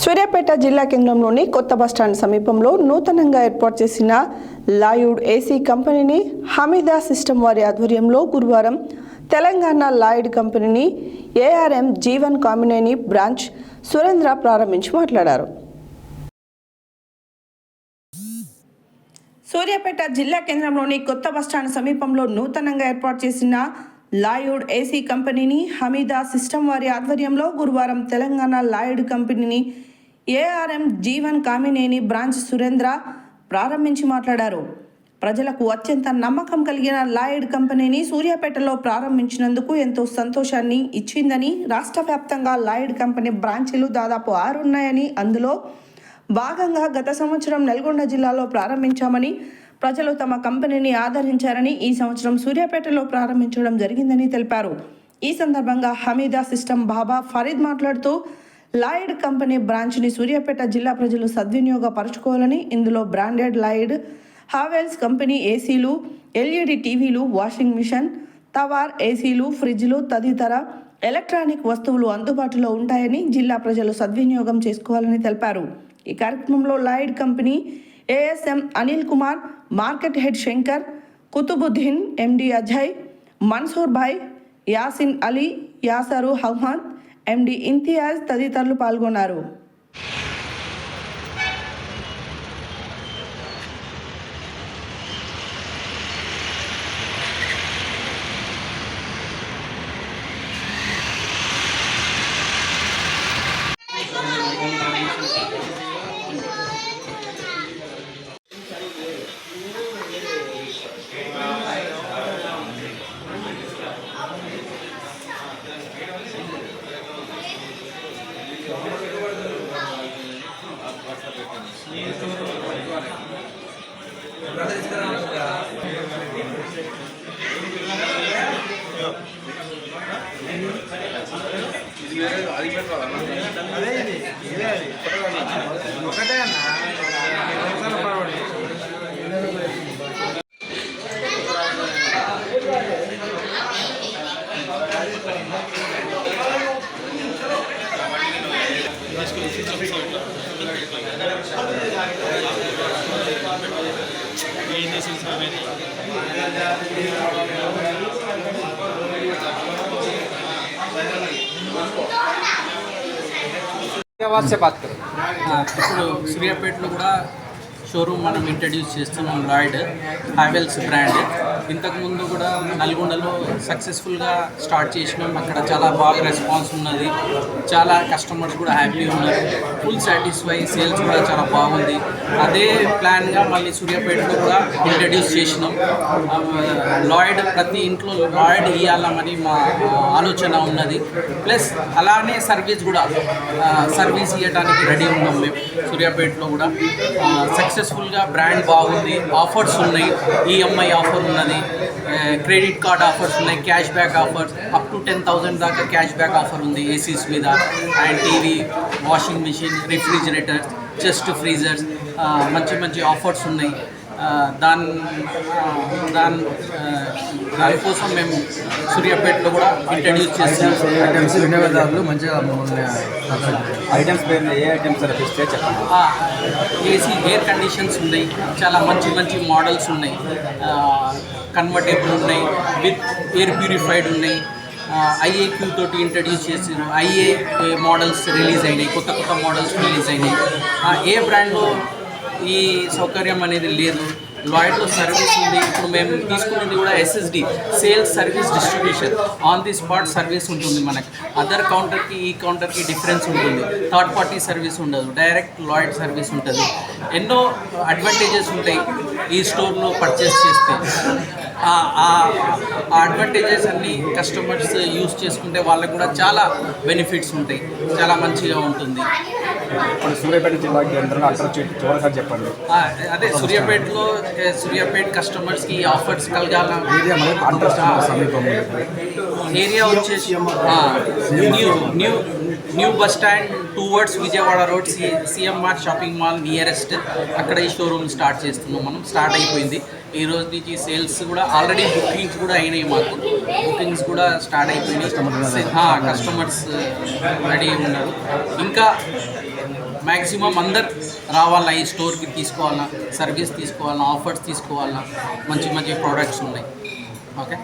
సూర్యాపేట జిల్లా కేంద్రంలోని కొత్త బస్టాండ్ సమీపంలో నూతనంగా ఏర్పాటు చేసిన లాయుడ్ ఏసీ కంపెనీని హమీదా సిస్టమ్ వారి ఆధ్వర్యంలో గురువారం తెలంగాణ లాయిడ్ కంపెనీని ఏఆర్ఎం జీవన్ కామినేని బ్రాంచ్ సురేంద్ర ప్రారంభించి మాట్లాడారు. సూర్యాపేట జిల్లా కేంద్రంలోని కొత్త బస్టాండ్ సమీపంలో నూతనంగా ఏర్పాటు చేసిన లాయుడ్ ఏసీ కంపెనీని హమీదా సిస్టమ్ వారి ఆధ్వర్యంలో గురువారం తెలంగాణ లాయుడ్ కంపెనీని ఏఆర్ఎం జీవన్ కామినేని బ్రాంచ్ సురేంద్ర ప్రారంభించి మాట్లాడారు. ప్రజలకు అత్యంత నమ్మకం కలిగిన లాయిడ్ కంపెనీని సూర్యాపేటలో ప్రారంభించినందుకు ఎంతో సంతోషాన్ని ఇచ్చిందని రాష్ట్ర వ్యాప్తంగా లాయిడ్ కంపెనీ బ్రాంచీలు దాదాపు ఆరున్నాయని అందులో భాగంగా గత సంవత్సరం నల్గొండ జిల్లాలో ప్రారంభించామని ప్రజలు తమ కంపెనీని ఆదరించారని ఈ సంవత్సరం సూర్యాపేటలో ప్రారంభించడం జరిగిందని తెలిపారు. ఈ సందర్భంగా హమీదా సిస్టమ్ బాబా ఫరీద్ మాట్లాడుతూ లాయిడ్ కంపెనీ బ్రాంచ్ని సూర్యాపేట జిల్లా ప్రజలు సద్వినియోగపరచుకోవాలని ఇందులో బ్రాండెడ్ లాయిడ్ హావెల్స్ కంపెనీ ఏసీలు ఎల్ఈడి టీవీలు వాషింగ్ మిషన్ తవార్ ఏసీలు ఫ్రిడ్జ్లు తదితర ఎలక్ట్రానిక్ వస్తువులు అందుబాటులో ఉంటాయని జిల్లా ప్రజలు సద్వినియోగం చేసుకోవాలని తెలిపారు. ఈ కార్యక్రమంలో Lloyd company ASM Anil Kumar market head Shankar Qutubuddin MD Ajay Mansoor Bhai Yasin Ali Yasar Ahmed MD Imtiaz తదితరులు పాల్గొన్నారు. ఒకటే అన్న పడవండి Let's go. ఇప్పుడు సూర్యాపేటలో కూడా షోరూమ్ మనం ఇంట్రడ్యూస్ చేస్తున్నాం రాయిడ్ హావెల్స్ బ్రాండ్ ఇంతకుముందు కూడా నల్గొండలో సక్సెస్ఫుల్గా స్టార్ట్ చేసినాం. అక్కడ చాలా బాగా రెస్పాన్స్ ఉన్నది. చాలా కస్టమర్స్ కూడా హ్యాపీ ఉన్నారు. ఫుల్ సాటిస్ఫై సేల్స్ కూడా చాలా బాగుంది. అదే ప్లాన్గా మళ్ళీ సూర్యాపేటలో కూడా ఇంట్రడ్యూస్ చేసినాం. లాయిడ్ ప్రతి ఇంట్లో లాయిడ్ ఇవ్వాలని మా ఆలోచన ఉన్నది. ప్లస్ అలానే సర్వీస్ కూడా సర్వీస్ ఇవ్వడానికి రెడీ ఉన్నాం మేము సూర్యాపేటలో కూడా. సక్సెస్ఫుల్గా బ్రాండ్ బాగుంది. ఆఫర్స్ ఉన్నాయి. ఈఎంఐ ఆఫర్ ఉన్నది. ఆ, క్రెడిట్ కార్డ్ ఆఫర్స్ ఉన్నాయి cash back offers up to ten thousand దాకా క్యాష్ బ్యాక్ ఆఫర్ ఉంది ఏసీస్ మీద. And TV washing machine refrigerator chest freezers మంచి మంచి ఆఫర్స్ ఉన్నాయి. దాని దాని దానికోసం మేము సూర్యాపేటలో కూడా ఇంట్రడ్యూస్ ఐటమ్స్ వినియోగదారులు మంచిగా ఐటమ్స్ పేరు ఏ ఐటమ్స్ లభిస్తే చెప్పండి. ఏసీ ఎయిర్ కండిషన్స్ ఉన్నాయి. చాలా మంచి మంచి మోడల్స్ ఉన్నాయి. కన్వర్టేబుల్ ఉన్నాయి విత్ ఎయిర్ ప్యూరిఫైడ్ ఉన్నాయి. ఐఏక్యూ తోటి ఇంట్రడ్యూస్ చేసిన ఐఏ మోడల్స్ రిలీజ్ అయినాయి కొత్త కొత్త మోడల్స్ రిలీజ్ అయినాయి. ఆ, ఏ బ్రాండ్లో ఈ సౌకర్యం అనేది లేదు? లాయిడ్లో సర్వీస్ ఉంది. ఇప్పుడు మేము తీసుకున్నది కూడా SSD sales service distribution on the spot service ఉంటుంది మనకి. అదర్ కౌంటర్కి ఈ కౌంటర్కి డిఫరెన్స్ ఉంటుంది. థర్డ్ పార్టీ సర్వీస్ ఉండదు. డైరెక్ట్ లాయిడ్ సర్వీస్ ఉంటుంది. ఎన్నో అడ్వాంటేజెస్ ఉంటాయి ఈ స్టోర్లో పర్చేస్ చేస్తే. ఆ- అడ్వాంటేజెస్ అన్ని కస్టమర్స్ యూస్ చేసుకుంటే వాళ్ళకు కూడా చాలా బెనిఫిట్స్ ఉంటాయి. చాలా మంచిగా ఉంటుంది. ఇప్పుడు సూర్యాపేట జిల్లా కేంద్రంలో చివరిసారి చెప్పండి. అదే సూర్యాపేటలో సూర్యాపేట కస్టమర్స్ ఈ ఆఫర్స్ కలగాల. సమీపంలో. ఏరియా వచ్చేసి new new new bus stand towards Vijayawada road C CMR shopping mall nearest అక్కడ ఈ షోరూమ్ స్టార్ట్ చేస్తున్నాం మనం. స్టార్ట్ అయిపోయింది. ఈ రోజు నుంచి సేల్స్ కూడా ఆల్రెడీ బుకింగ్స్ కూడా అయినాయి మాకు. బుకింగ్స్ కూడా స్టార్ట్ అయిపోయినాయి. కస్టమర్స్ రెడీ ఉన్నారు. ఇంకా మ్యాక్సిమం అందరు రావాలా ఈ స్టోర్కి తీసుకోవాలా? సర్వీస్ తీసుకోవాలా? ఆఫర్స్ తీసుకోవాలా? మంచి మంచి ప్రోడక్ట్స్ ఉన్నాయి. ఓకే